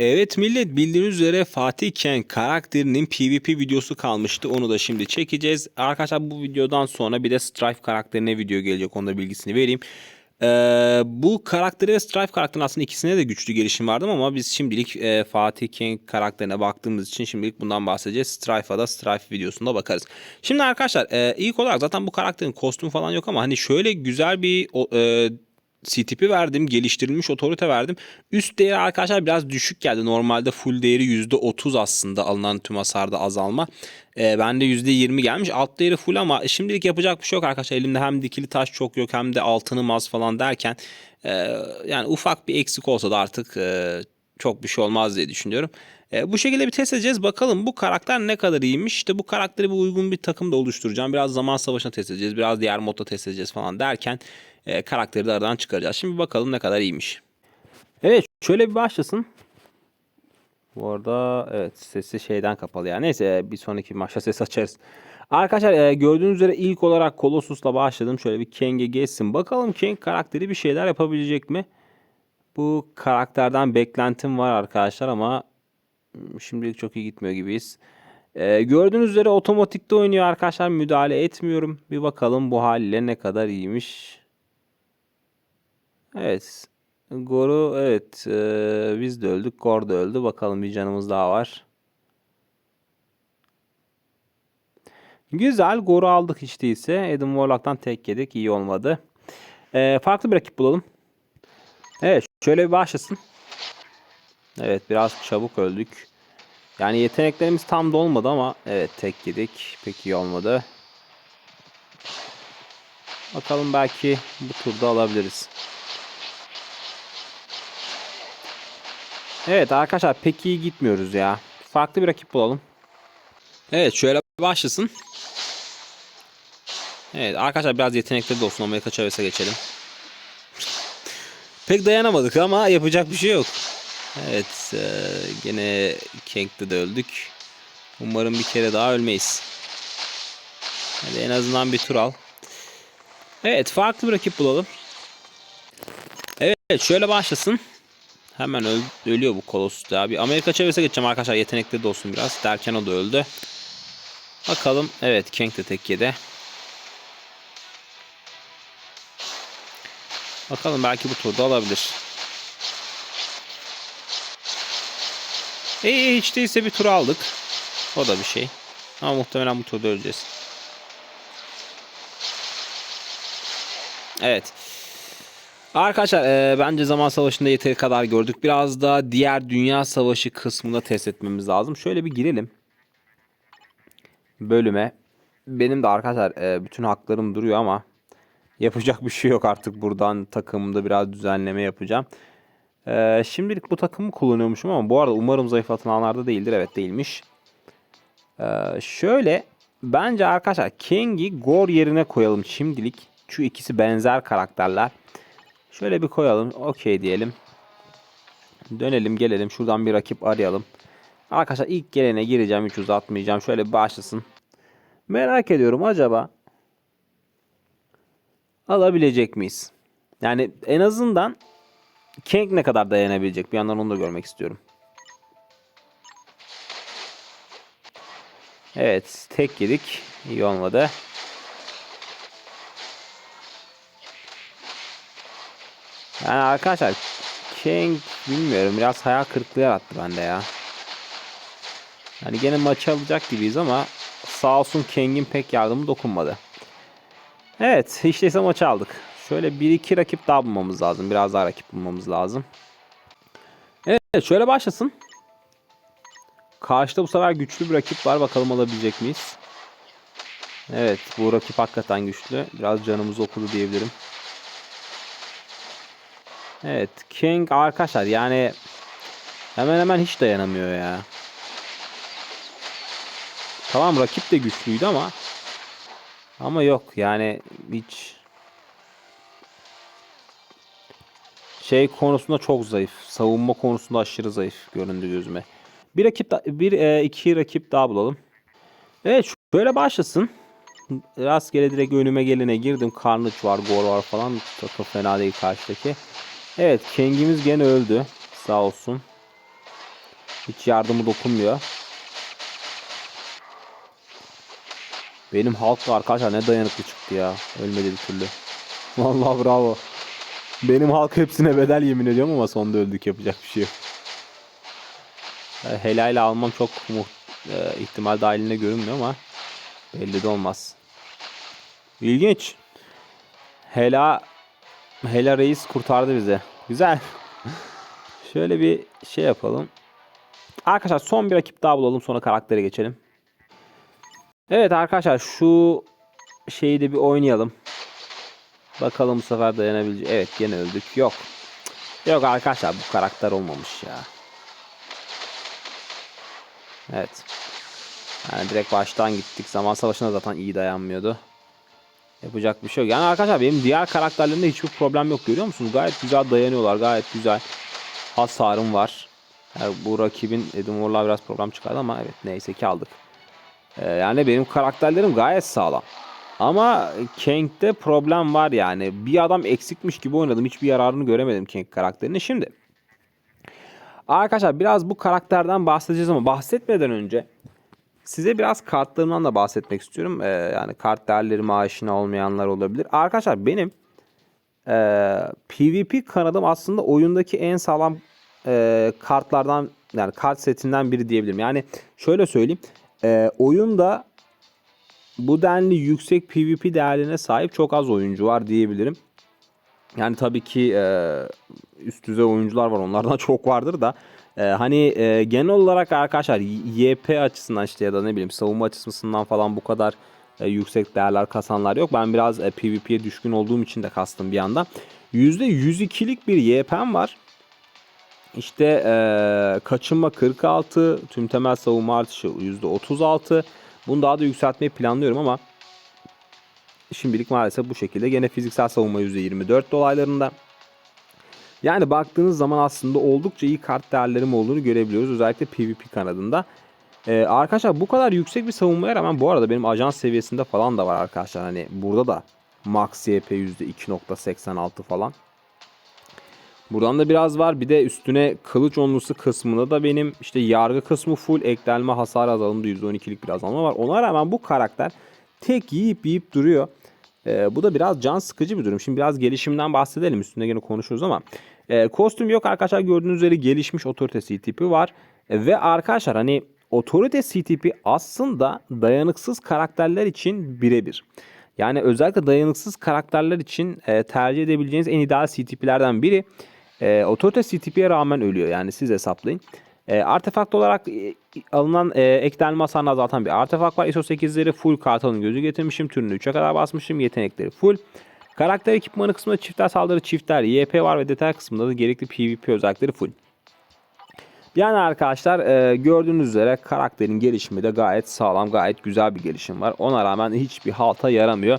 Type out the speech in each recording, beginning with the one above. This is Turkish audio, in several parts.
Evet millet bildiğiniz üzere Fatih Ken karakterinin PvP videosu kalmıştı. Onu da şimdi çekeceğiz. Arkadaşlar bu videodan sonra bir de Strife karakterine video gelecek. Onun da bilgisini vereyim. Ee, bu karakteri ve Strife karakterin aslında ikisine de güçlü gelişim vardı ama biz şimdilik e, Fatih Ken karakterine baktığımız için şimdilik bundan bahsedeceğiz. Strife'a da Strife videosunda bakarız. Şimdi arkadaşlar e, ilk olarak zaten bu karakterin kostümü falan yok ama hani şöyle güzel bir e, CTP verdim. Geliştirilmiş otorite verdim. Üst değeri arkadaşlar biraz düşük geldi. Normalde full değeri %30 aslında alınan tüm hasarda azalma. Ee, bende %20 gelmiş. Alt değeri full ama şimdilik yapacak bir şey yok arkadaşlar. Elimde hem dikili taş çok yok hem de altınım az falan derken e, yani ufak bir eksik olsa da artık e, çok bir şey olmaz diye düşünüyorum. E, bu şekilde bir test edeceğiz. Bakalım bu karakter ne kadar iyiymiş. İşte bu karakteri bir uygun bir takım da oluşturacağım. Biraz zaman savaşına test edeceğiz. Biraz diğer modda test edeceğiz falan derken e, karakteri de aradan çıkaracağız. Şimdi bakalım ne kadar iyiymiş. Evet şöyle bir başlasın. Bu arada evet sesi şeyden kapalı ya. Neyse bir sonraki maçta ses açarız. Arkadaşlar e, gördüğünüz üzere ilk olarak Colossus'la başladım. Şöyle bir Kang'e geçsin. Bakalım Kang karakteri bir şeyler yapabilecek mi? Bu karakterden beklentim var arkadaşlar ama şimdilik çok iyi gitmiyor gibiyiz. E, gördüğünüz üzere otomatikte oynuyor arkadaşlar. Müdahale etmiyorum. Bir bakalım bu haliyle ne kadar iyiymiş. Evet. Gor'u evet e, biz de öldük. Gor da öldü. Bakalım bir canımız daha var. Güzel. Gor'u aldık hiç değilse. Adam Warlock'tan tek yedik. İyi olmadı. E, farklı bir rakip bulalım. Evet. Şöyle bir başlasın. Evet. Biraz çabuk öldük. Yani yeteneklerimiz tam da olmadı ama evet tek yedik. Pek iyi olmadı. Bakalım belki bu turda alabiliriz. Evet arkadaşlar pek iyi gitmiyoruz ya. Farklı bir rakip bulalım. Evet şöyle başlasın. Evet arkadaşlar biraz yetenekli de olsun. Amerika Chavez'e geçelim. Pek dayanamadık ama yapacak bir şey yok. Evet e, gene Kang'de de öldük. Umarım bir kere daha ölmeyiz. Hadi en azından bir tur al. Evet farklı bir rakip bulalım. Evet şöyle başlasın. Hemen öl ölüyor bu Colossus ya. Bir Amerika Chavez'e geçeceğim arkadaşlar. Yetenekli de olsun biraz. Derken o da öldü. Bakalım. Evet Kang de tek. Bakalım belki bu turda alabilir. İyi hiç değilse bir tur aldık. O da bir şey. Ama muhtemelen bu turda öleceğiz. Evet. Arkadaşlar e, bence zaman savaşında yeteri kadar gördük. Biraz da diğer dünya savaşı kısmında test etmemiz lazım. Şöyle bir girelim. Bölüme. Benim de arkadaşlar e, bütün haklarım duruyor ama yapacak bir şey yok artık. Buradan takımımda biraz düzenleme yapacağım. E, şimdilik bu takımı kullanıyormuşum ama bu arada umarım zayıflatılanlarda değildir. Evet değilmiş. E, şöyle bence arkadaşlar Kang'i Gore yerine koyalım şimdilik. Şu ikisi benzer karakterler. Şöyle bir koyalım. Okey diyelim. Dönelim gelelim. Şuradan bir rakip arayalım. Arkadaşlar ilk gelene gireceğim. Hiç uzatmayacağım. Şöyle başlasın. Merak ediyorum acaba alabilecek miyiz? Yani en azından Kang ne kadar dayanabilecek? Bir yandan onu da görmek istiyorum. Evet. Tek yedik. İyi olmadı. Yani arkadaşlar Kang bilmiyorum biraz hayal kırıklığı yarattı bende ya. Yani gene maçı alacak gibiyiz ama sağ olsun Kang'in pek yardımı dokunmadı. Evet hiç değilse maçı aldık. Şöyle 1-2 rakip daha bulmamız lazım. Biraz daha rakip bulmamız lazım. Evet şöyle başlasın. Karşıda bu sefer güçlü bir rakip var. Bakalım alabilecek miyiz? Evet bu rakip hakikaten güçlü. Biraz canımızı okudu diyebilirim. Evet King arkadaşlar yani hemen hemen hiç dayanamıyor ya. Tamam rakip de güçlüydü ama ama yok yani hiç şey konusunda çok zayıf. Savunma konusunda aşırı zayıf göründü gözüme. Bir rakip da, bir e, iki rakip daha bulalım. Evet şöyle başlasın. Rastgele direkt önüme gelene girdim. Carnage var, Gor var falan. Çok fena değil karşıdaki. Evet Kang'imiz gene öldü. Sağ olsun. Hiç yardımı dokunmuyor. Benim Hulk da arkadaşlar ne dayanıklı çıktı ya. Ölmedi bir türlü. Vallahi bravo. Benim Hulk hepsine bedel yemin ediyorum ama sonunda öldük yapacak bir şey yok. Helal almam çok e, ihtimal dahilinde görünmüyor ama belli de olmaz. İlginç. Hela Hela Reis kurtardı bizi. Güzel. Şöyle bir şey yapalım. Arkadaşlar son bir rakip daha bulalım sonra karaktere geçelim. Evet arkadaşlar şu şeyi de bir oynayalım. Bakalım bu sefer dayanabilecek. Evet gene öldük. Yok. Yok arkadaşlar bu karakter olmamış ya. Evet. Yani direkt baştan gittik. Zaman savaşına zaten iyi dayanmıyordu. Yapacak bir şey yok. Yani arkadaşlar benim diğer karakterlerimde hiçbir problem yok. Görüyor musunuz? Gayet güzel dayanıyorlar. Gayet güzel. Hasarım var. Yani bu rakibin Edim Warlock'a biraz problem çıkardı ama evet neyse ki aldık. Ee, yani benim karakterlerim gayet sağlam. Ama Kang'de problem var yani. Bir adam eksikmiş gibi oynadım. Hiçbir yararını göremedim Kang karakterini. Şimdi arkadaşlar biraz bu karakterden bahsedeceğiz ama bahsetmeden önce size biraz kartlarımdan da bahsetmek istiyorum. Ee, yani kart değerlerime aşina olmayanlar olabilir. Arkadaşlar benim e, PvP kanadım aslında oyundaki en sağlam e, kartlardan yani kart setinden biri diyebilirim. Yani şöyle söyleyeyim. E, oyunda bu denli yüksek PvP değerlerine sahip çok az oyuncu var diyebilirim. Yani tabii ki e, üst düzey oyuncular var. Onlardan çok vardır da. E, hani e, genel olarak arkadaşlar YP açısından işte ya da ne bileyim savunma açısından falan bu kadar e, yüksek değerler kasanlar yok. Ben biraz e, PvP'ye düşkün olduğum için de kastım bir anda. %102'lik bir YP'm var. İşte e, kaçınma 46, tüm temel savunma artışı %36. Bunu daha da yükseltmeyi planlıyorum ama şimdilik maalesef bu şekilde. Gene fiziksel savunma %24 dolaylarında. Yani baktığınız zaman aslında oldukça iyi kart değerlerim olduğunu görebiliyoruz. Özellikle PvP kanadında. Ee, arkadaşlar bu kadar yüksek bir savunmaya rağmen bu arada benim ajans seviyesinde falan da var arkadaşlar. Hani burada da max YP %2.86 falan. Buradan da biraz var. Bir de üstüne kılıç onlusu kısmında da benim işte yargı kısmı full eklenme hasar azalımında %12'lik bir azalma var. Ona rağmen bu karakter tek yiyip yiyip duruyor. Ee, bu da biraz can sıkıcı bir durum. Şimdi biraz gelişimden bahsedelim. Üstünde yine konuşuruz ama. E, kostüm yok arkadaşlar. Gördüğünüz üzere gelişmiş otorite CTP var. E, ve arkadaşlar hani otorite CTP aslında dayanıksız karakterler için birebir. Yani özellikle dayanıksız karakterler için e, tercih edebileceğiniz en ideal CTP'lerden biri. E, otorite CTP'ye rağmen ölüyor. Yani siz hesaplayın. E, artefakt olarak e, alınan e, eklenme hasarına zaten bir artefakt var. ISO 8'leri full kartalın gözü getirmişim. Türünü 3'e kadar basmışım. Yetenekleri full. Karakter ekipmanı kısmında çiftler saldırı çiftler YP var ve detay kısmında da gerekli PvP özellikleri full. Yani arkadaşlar e, gördüğünüz üzere karakterin gelişimi de gayet sağlam, gayet güzel bir gelişim var. Ona rağmen hiçbir halta yaramıyor.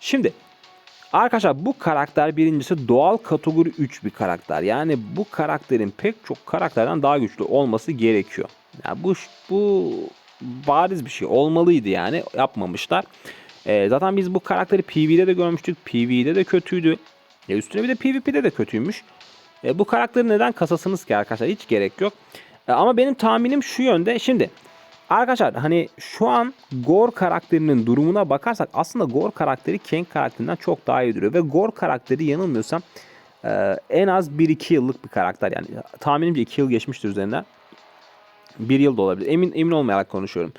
Şimdi arkadaşlar bu karakter birincisi doğal kategori 3 bir karakter. Yani bu karakterin pek çok karakterden daha güçlü olması gerekiyor. Yani bu bu bariz bir şey olmalıydı yani yapmamışlar. E, zaten biz bu karakteri Pv'de de görmüştük. Pv'de de kötüydü. E, üstüne bir de PvP'de de kötüymüş. E, bu karakteri neden kasasınız ki arkadaşlar? Hiç gerek yok. E, ama benim tahminim şu yönde. Şimdi arkadaşlar hani şu an Gore karakterinin durumuna bakarsak aslında Gore karakteri Kang karakterinden çok daha iyi duruyor. Ve Gore karakteri yanılmıyorsam e, en az 1-2 yıllık bir karakter. Yani tahminimce 2 yıl geçmiştir üzerinden. 1 yıl da olabilir. Emin emin olmayarak konuşuyorum.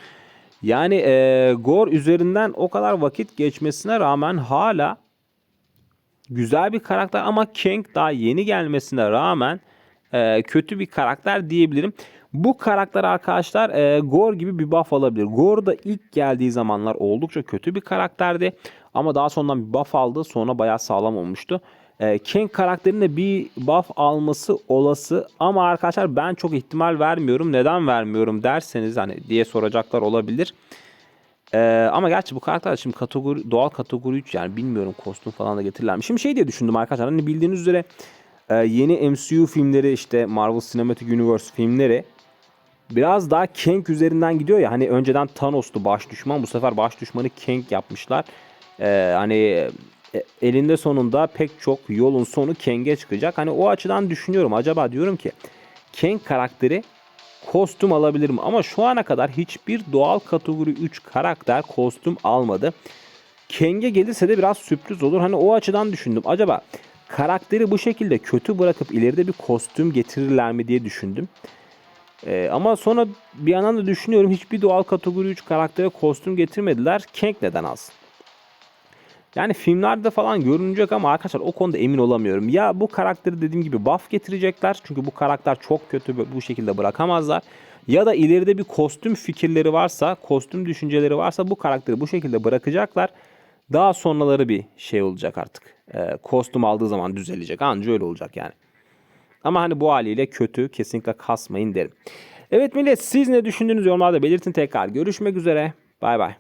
Yani e, Gore üzerinden o kadar vakit geçmesine rağmen hala güzel bir karakter ama Kang daha yeni gelmesine rağmen e, kötü bir karakter diyebilirim. Bu karakter arkadaşlar e, Gore gibi bir buff alabilir. Gore da ilk geldiği zamanlar oldukça kötü bir karakterdi. Ama daha sonradan bir buff aldı. Sonra bayağı sağlam olmuştu. E, Kang karakterinde bir buff alması olası. Ama arkadaşlar ben çok ihtimal vermiyorum. Neden vermiyorum derseniz hani diye soracaklar olabilir. Ee, ama gerçi bu karakter şimdi kategori doğal kategori 3 yani bilmiyorum kostüm falan da getirirler mi? Şimdi şey diye düşündüm arkadaşlar hani bildiğiniz üzere e, yeni MCU filmleri işte Marvel Cinematic Universe filmleri biraz daha Kang üzerinden gidiyor ya hani önceden Thanos'tu baş düşman bu sefer baş düşmanı Kang yapmışlar. Ee, hani e, elinde sonunda pek çok yolun sonu Kang'e çıkacak. Hani o açıdan düşünüyorum acaba diyorum ki Kang karakteri kostüm alabilirim. Ama şu ana kadar hiçbir doğal kategori 3 karakter kostüm almadı. Kenge gelirse de biraz sürpriz olur. Hani o açıdan düşündüm. Acaba karakteri bu şekilde kötü bırakıp ileride bir kostüm getirirler mi diye düşündüm. Ee, ama sonra bir yandan da düşünüyorum hiçbir doğal kategori 3 karaktere kostüm getirmediler. Kang neden alsın? Yani filmlerde falan görünecek ama arkadaşlar o konuda emin olamıyorum. Ya bu karakteri dediğim gibi buff getirecekler. Çünkü bu karakter çok kötü bu şekilde bırakamazlar. Ya da ileride bir kostüm fikirleri varsa, kostüm düşünceleri varsa bu karakteri bu şekilde bırakacaklar. Daha sonraları bir şey olacak artık. Ee, kostüm aldığı zaman düzelecek. Anca öyle olacak yani. Ama hani bu haliyle kötü. Kesinlikle kasmayın derim. Evet millet siz ne düşündüğünüz yorumlarda belirtin tekrar. Görüşmek üzere. Bay bay.